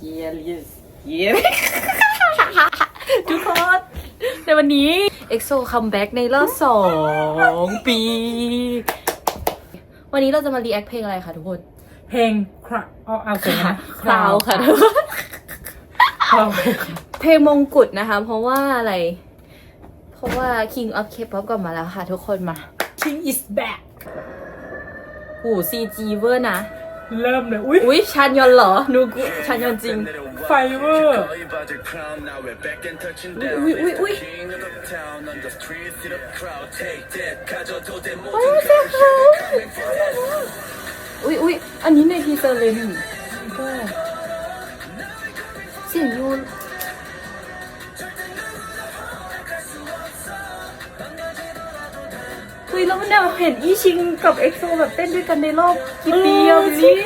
เยียลิสเยียทุกคนในวันนี้ EXO คัมแบ็กในรอบสองปี วันนี้เราจะมารีแอคเพลงอะไรคะทุกคน เพลงคราเอาเอาเสียงนะคราวค่ะทุกคนคราวเพลงมงกุฎนะคะ เพราะว่าอะไร เพราะว่า King of K-pop กลับมาแล้วค่ะทุกคนมา King is back โอ้ CG เวอร์นะ เริ่มเลย อุ้ยอุ๊ยชานยอนเหรอนูกุชานยอนจริง ไฟเวอร์ อุ๊ยอุ๊ยอุ๊ยอุ๊ยอุ๊ยอันนี้ในทีเซอร์เลยนี่ก็เสียงยูน ฮ้ยแล้วมันแบบเห็นอีชิงกับเอ็กโซแบบเต้นด้วยกันในรอบกี่ปีอะพี่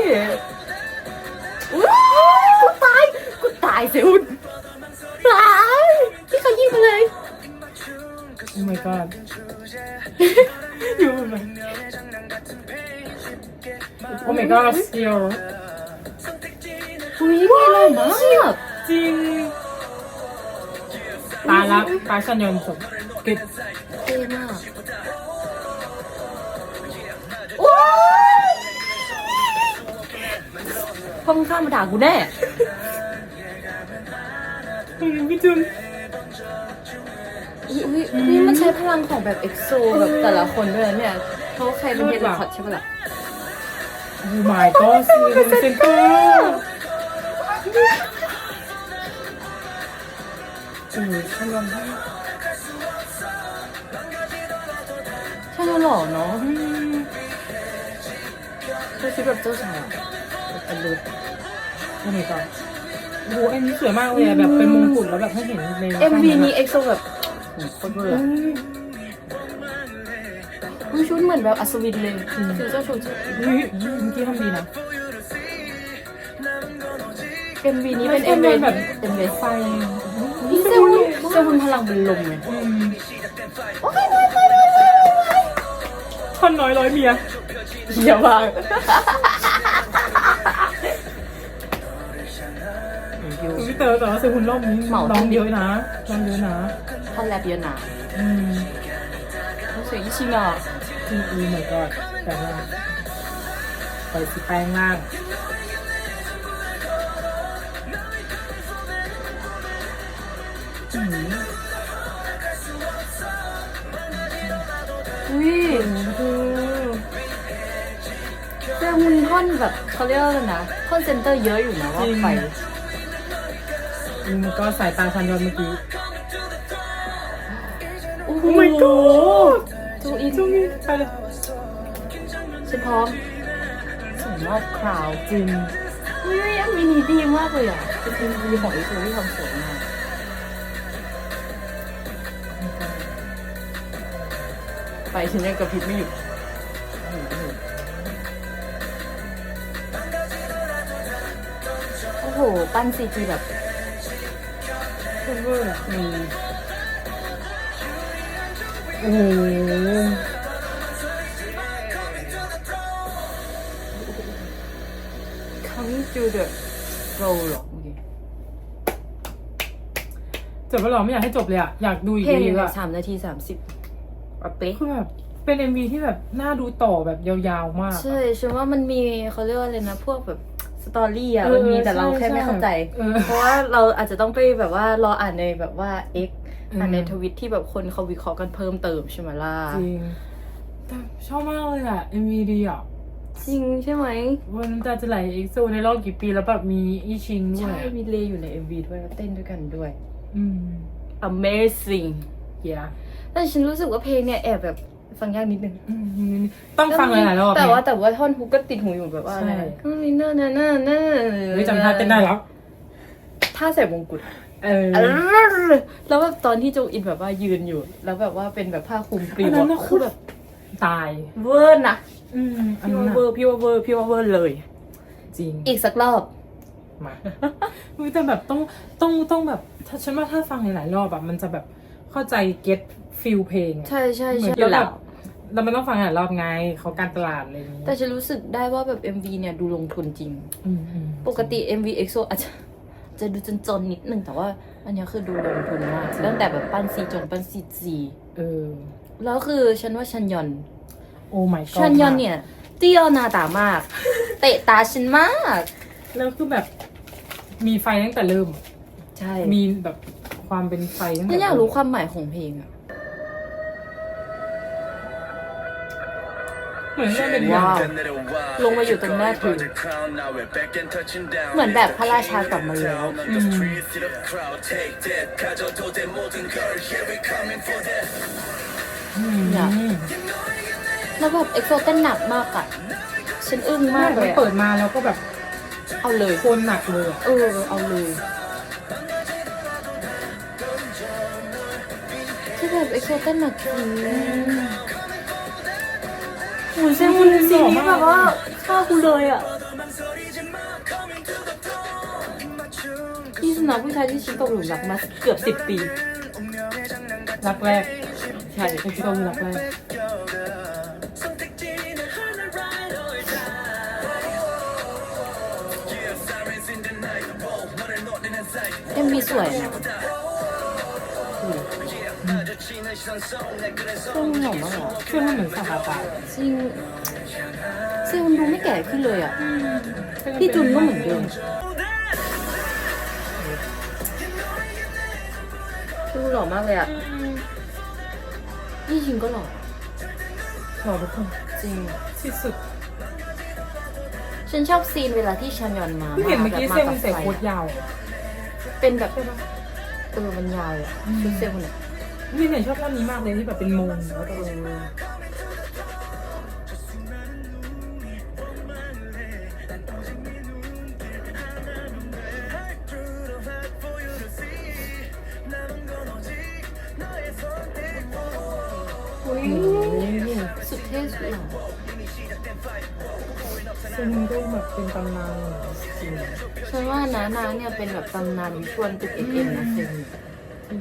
อุ๊ยกูตายกูตายเสียอุ่นตายที่เขายิงมาเลยโอ้ my god อยู่ไหมโอ้ my god still อุ้ยเพลงอะไรมากจริงตายละตายชันยนต์สมกึดเท่มาก พ่องข้ามมาด่ากูแน่พี่จุนนี่มันใช้พลังของแบบเอ็กโซแบบแต่ละคนด้วยนะเนี่ยเพราใครเป็นเฮดคอตใช่ปะล่ะโอ้ my god ซีรีส์เซนเตอร์โอ้ยชันยนต์ใช่แล้วหล่อเนาะอืมคือชุดแบบเจ้าสาวเป็นลุ คโอ้ my god โอ้โหอันนี้สวยมากเลยอะแบบเป็นมงกุฎแล้วแบบให้เห็นในเอ็มวีนี้เอ็กโซแบบโหโคตรเวอร์อือะมอุ๊ยชุดเหมือนแบบอัศวินเลยคือเจ้าชูเจ้าเฮ้ยเมื่อกี้ทำดีนะ เอ็มวีนี้เป็นไม่เอ็มใช่วีแบบ เอ็มวีไฟนี่เซวุนเซวุนพลังเป็นลมเลยอืมโอ้ยไม่ไม่ไม่ไม่ท่อนน้อยร้อยเมียเหี้ยมาก แต่ว่าเซฮุนรอบนี้ร้องเยอะนะร้องเยอะนะท่อนแรปเยอะนะอืมรู้สึกอีชิงอะจริงอีเหมือนก็แต่ว่าไปสิแปลงล่างอืมอุ้ยโอ้เซวุนท่อนแบบเขาเรียกว่าอะไรนะท่อนเซนเตอร์เยอะอยู่นะว่าไป อืมก็สายตาชันยอนเมื่อกี้ โอ้โอ้ my god จูอีจุ้งนี่ไปเลยฉันพร้อมส่งมอบคราวจริงอุ้ยอันมินิดีมากเลยอะเป็นมินิของอีซูที่ทำสวยมากไปฉันยังกระพริบไม่หยุดโอ้โห ปั้นซีจีแบบ เวอร์อะอืมโอ้โห coming to the row หรอเมื่อกี้จบแล้วเหรอไม่อยากให้จบเลยอะอยากดูอีกเพลงเยแบอะบสามนาทีสามสิบอะเป๊ะคือแบบเป็น MV ที่แบบน่าดูต่อแบบยาวๆมากใช่ฉันว่ามันมีเขาเรียกว่าอะไรนะ พวกแบบ สตอรี่อะเออมันมีแต่เราใช่แค่ไม่ใช่เข้าใจเออเพราะว่าเราอาจจะต้องไปแบบว่ารออ่านในแบบว่า X อืมอ่านในทวิตที่แบบคนเขาวิเคราะห์กันเพิ่มเติมใช่ไหมล่ะจริงแต่ชอบมากเลยอะ MV ดีอะจริงใช่ไหมวันน้ำตาจะไหลเอ็กโซในรอบกี่ปีแล้วแบบมีอีชิงด้วใช่ยมีเลอยู่ใน MV ด้วยแล้วเต้นด้วยกันด้วย อืม amazing เย้แต่ฉันรู้สึกว่าเพลงเนี่ยแอบแบบ ฟังยากนิดนึงอืมต้องฟังหลายๆรอบแต่ว่าเนี่ยแต่ว่าท่อนฮุกก็ติดหูอยู่แบบว่าอะไรใช่ก็มีน่าน่าน่าน่าเฮ้ยจำท่าเต้นได้แล้วท่าใส่มงกุฎเออแล้วแบบตอนที่โจอินแบบว่ายืนอยู่ แล้วแบบว่าเป็นแบบผ้าคลุมปลิอัวนนั้นน่ะอะคือแบบตาย เวอร์นะอืมอันพี่นั้นว่าน่ะเวอร์พี่ว่าเวอร์พี่ว่าเวอร์เลย จริง อีกสักรอบมาเฮ้ยแต่แบบต้องต้องต้องแบบ ถ้าฉันว่าถ้าฟังหลายๆรอบอะมันจะแบบเข้าใจเก็ต ฟิลเพลงอะใช่ใช่เหมืใช่อนแล้วแบบแล้วมันต้องฟังหลายรอบไงเขาการตลาดอะไรอย่างนี้แต่ฉันรู้สึกได้ว่าแบบ MV เนี่ยดูลงทุนจริง อืมอืมปกติ MV EXO อาจจะจะดูจนๆนิดนึงแต่ว่า อันเนี้ยคือดูลงทุนมากตั้งแต่แบบปั้นซีจงปั้นซีจีเออแล้วคือฉันว่าชันยอน โอ้ my god ชันยอนเนี่ยเตี้ยหนาตามาก เตะตาฉันมาก แล้วคือแบบมีไฟตั้งแต่เริ่ม ใช่มีแบบความเป็นไฟตั้งฉัแต่นอยากรู้ความหมายของเพลงอะ มือนจะเป็นว้าวลงมาอยู่ตรงหน้าถึงเหเหมืมืออนนแบแบบบพพระระราราชาชากกลัลับบมามาแล้แล้ววอืมอยากแล้วแบบเอ็กโซเต้นหนักมากอะฉันอึ้งมากเลยมันอะเปิดมาแล้วก็แบบเอาเลยโคนหนักเลยอะเออเอาเลยที่แบบเอ็กโซเต้นหนักจริง โอ้ยเซมุนซีนี้แบบว่าฆ่ากูเลยอะนี่สนาผู้ชายที่ชินตกหลุมรักมาเกือบสิบปี รักแรกใช่เอ็กโซรักแรกเอ็มวีสวยนะ เครื่องหน่อมากเหรอเครื่องมันเหมือนสาขาตาจริงเซมันดูไม่แก่ขึ้นเลยอะ พี่จุนก็เหมือนเดิมดูหล่อมากเลยอะพี่ชินก็หล่อหล่อทุกคนจริงที่สุด ฉันชอบซีนเวลาที่ชันยอนมาเพิ่งเห็นเมื่อกี้แบบเซลล์มันใส่โคตรยาว เป็นแบบใช่ะเออมันยาวอะชุดเซลล์เนี่ย พี่เนี่ยชอบท่อนนี้มากเลยที่แบบเป็นมงแล้วก็เอออุ๊ยสุดเท่สุดหล่อซลล์ก็แบบเป็นตำนานจริงฉันว่านะนาเนี่ยเป็นแบบตำนานชวนตึกเอ็มนะเซลล์จริง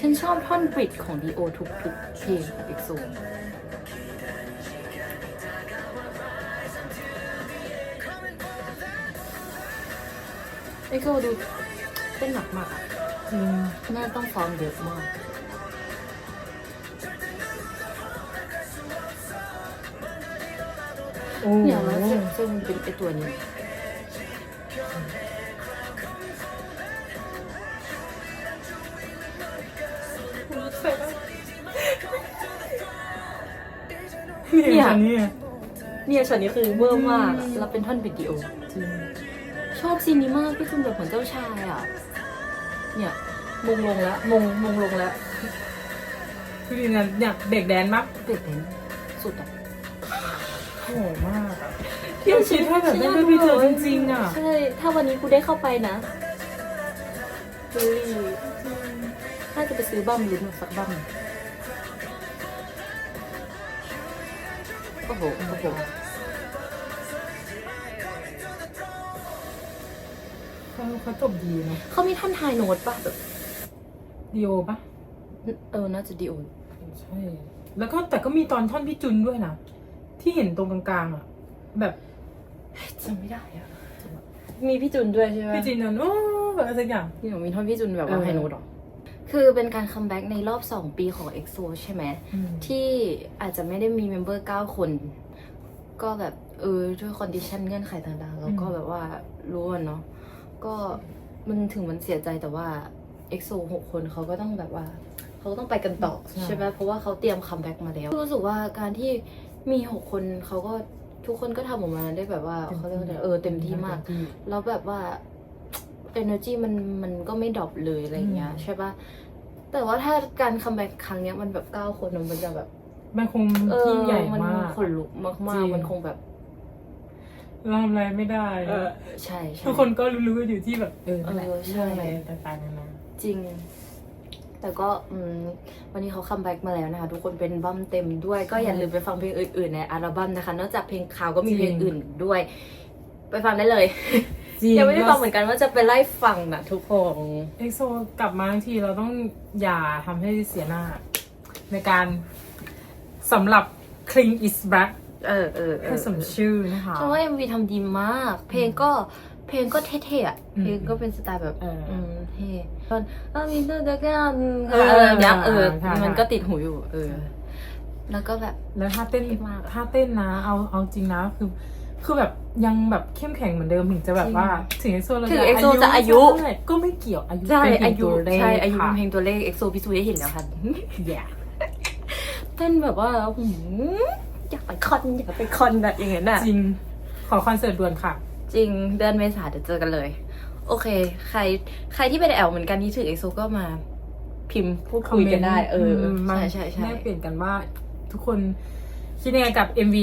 ฉันชอบท่อนบริดของดีโอทุกทุกๆเพลงของเอ็กโซเอ็กโซดูเต้นหนักมากอะจริงน่าต้องซ้อมเยอะมากอ้เนี่ยแล้วเซลเซลมันเป็นไอตัวนี้ เนี่ย อันนี้เนี่ยช็อตนี้คือเวอร์มากอะแล้วเป็นท่อนวิดีโอจริงชอบซีนนี้มากพี่คุณแบบเหมือนเจ้าชายอะ เนี่ยมงลงแล้วมงมงลงแล้วคือดีนะอยากเด็กแดนมากเด็กเห็นสุดอะโหมากอะที่คิดถ้าแบบไม่ได้ไปเจอจริงๆอะ ใช่ ถ้าวันนี้กูได้เข้าไปนะเฮ้ยน่าจะไปซื้อบัมลุ้นสักบัมโอ้ โหโอ้โหเขาเขาจบดีเนาะเขามีท่อนไฮโน้ตป่ะแบบดีโอปะเออ น่าจะดีโอ ใช่ แล้วก็แต่ก็มีตอนท่อนพี่จุนด้วยนะ ที่เห็นตรงกลางๆอะ แบบจำไม่ได้อะมีพี่จุนด้วยใช่ไหมพี่จินนั่นโอ้แบบอะไรสักอย่างพี่หนูมีท่อนพี่จุนแบบว่าเออไฮโน้ตหรอ คือเป็นการคัมแบ็กในรอบ 2 ปีของ EXO ใช่ไหม ที่อาจจะไม่ได้มีเมมเบอร์ 9 คน ก็แบบเออด้วยคอนดิชันเงื่อนไขต่างๆ แล้วก็อืมแบบว่ารู้อะเนาะก็มันถึงมันเสียใจแต่ว่า EXO 6 คนเขาก็ต้องแบบว่า เขาต้องไปกันต่อใช่ไหมเพราะว่าเขาเตรียมคัมแบ็กมาแล้ว รู้สึกว่าการที่มี 6 คนเขาก็ทุกคนก็ทำออกมาได้แบบว่าเขาเรียกว่าอะไรเออเต็มที่มาก แล้วแบบว่า energy มันมันก็ไม่ดรอปเลยอะไรอย่างเงี้ยอืมใช่ปะแต่ว่าถ้าการคัมแบ็กครั้งเนี้ยมันแบบเก้าคนมันจะแบบมันคงเออที่ใหญ่มันมากขนลุกมากจริงๆมันคงแบบเราทำอะไรไม่ได้เออใช่ใช่ทุกคนก็รู้ๆอยู่ที่แบบเออนั่นแหละเออใช่เรื่องอะไรต่างๆนานาจริง แต่ก็อืมวันนี้เขาคัมแบ็กมาแล้วนะคะ ทุกคนเป็นบัมเต็มด้วย ก็อย่าลืมไปฟังเพลงอื่นๆในอัลบั้มนะคะ นอกจากเพลงข่าวก็มีเพลงอื่นด้วย ไปฟังได้เลย จริง ยังไม่ได้ฟังเหมือนกันว่าจะไปไล่ฟังนะทุกคนเอ็กโซกลับมาทั้งทีเราต้องอย่าทำให้เสียหน้า ในการสำหรับ Clean is Black เออเออเอให้อสมชื่อนะคะเพราะว่า MV ทำดีมาก เพลงก็เพเพลงก็เท่ๆอะอืมเพลงก็เป็นสไตล์แบบเอออืมเท่ตอนอะมีเธอเด็กกันเอเอออยักษ์เออใช่ มันก็ติดหูอยู่ เออ แล้วก็แบบ แล้วท่าเต้นเท่มากอะ ท่าเต้นนะ เอาเอาจริงนะคือ คือแบบยังแบบเข้มแข็งเหมือนเดิมถึงจะแบบว่าถึงเอ็กโซเราถึง EXO จะอายุใช่ก็ไม่เกี่ยวอายุใช่เป็นเพีอายงยุตัวเลขใช่อายุค่ะ เป็นเพลงตัวเลขเอ็กโซพิสูจน์ให้เห็นแล้วค่ะแย่เต้นแบบว่าหืมอยากไปคอนอยากไปคอนแบบอย่างนั้นอะ จริง ขอคอนเสิร์ตด่วนค่ะ จริงเดือนเมษาเดี๋ยวเจอกันเลย โอเค ใครใครที่เป็นแอลเหมือนกันที่ถือเอ็กโซก็มาพิมพ์พูดคุยกันได้ เอออมาใช่ใช่ใช่ แลกเปลี่ยนกันว่าทุกคน คิดยังไงกับ MV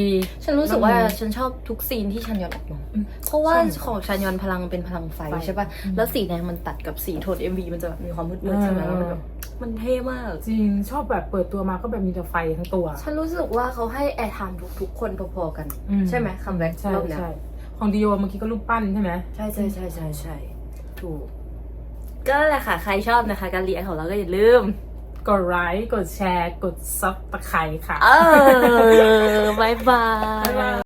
ฉันรู้สึกว่าน้องฉันชอบทุกซีนที่ชันยอนออกมาอืมเพราะว่าใช่ของชันยอนพลังเป็นพลังไฟไฟใช่ป่ะอืมแล้วสีแดงมันตัดกับสีโทน MV มันจะแบบมีความมืดๆใช่ไหมเออแล้วมันแบบมันเท่มาก จริงชอบแบบเปิดตัวมาก็แบบมีแต่ไฟทั้งตัว ฉันรู้สึกว่าเขาให้แอร์ไทม์ทุกๆคนพอๆกันอืใช่ไหมคัมแบ็กใช่รอบเนี้ยใช่ของดิโอเมื่อกี้ก็รูปปั้นใช่ไหมใช่ใช่ใช่ใช่ใช่ถูก ก็นั่นแหละค่ะ ใครชอบนะคะ การรีแอคของเราก็อย่าลืม กดไลค์กดแชร์ กดซับตะไคร้ค่ะ เออบายบาย